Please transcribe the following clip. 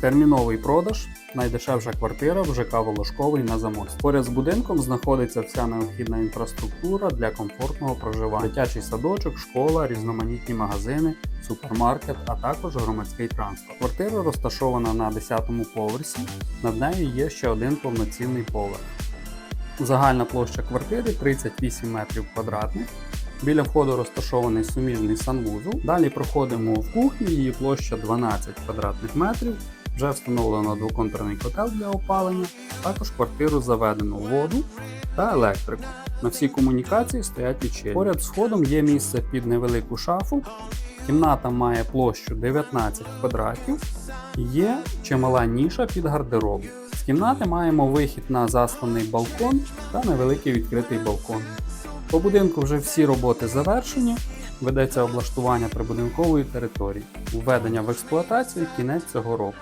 Терміновий продаж найдешевша квартира в ЖК Волошковий на Замості. Поряд з будинком знаходиться вся необхідна інфраструктура для комфортного проживання: дитячий садочок, школа, різноманітні магазини, супермаркет, а також громадський транспорт. Квартира розташована на 10-му поверсі. Над нею є ще один повноцінний поверх. Загальна площа квартири 38 метрів квадратних. Біля входу розташований суміжний санвузол. Далі проходимо в кухню, її площа 12 квадратних метрів. Вже встановлено двоконтурний котел для опалення. Також квартиру заведено воду та електрику. На всій комунікації стоять лічильники. Поряд з входом є місце під невелику шафу. Кімната має площу 19 квадратів. Є чимала ніша під гардероб. З кімнати маємо вихід на засланий балкон та невеликий відкритий балкон. По будинку вже всі роботи завершені. Ведеться облаштування прибудинкової території. Введення в експлуатацію кінець цього року.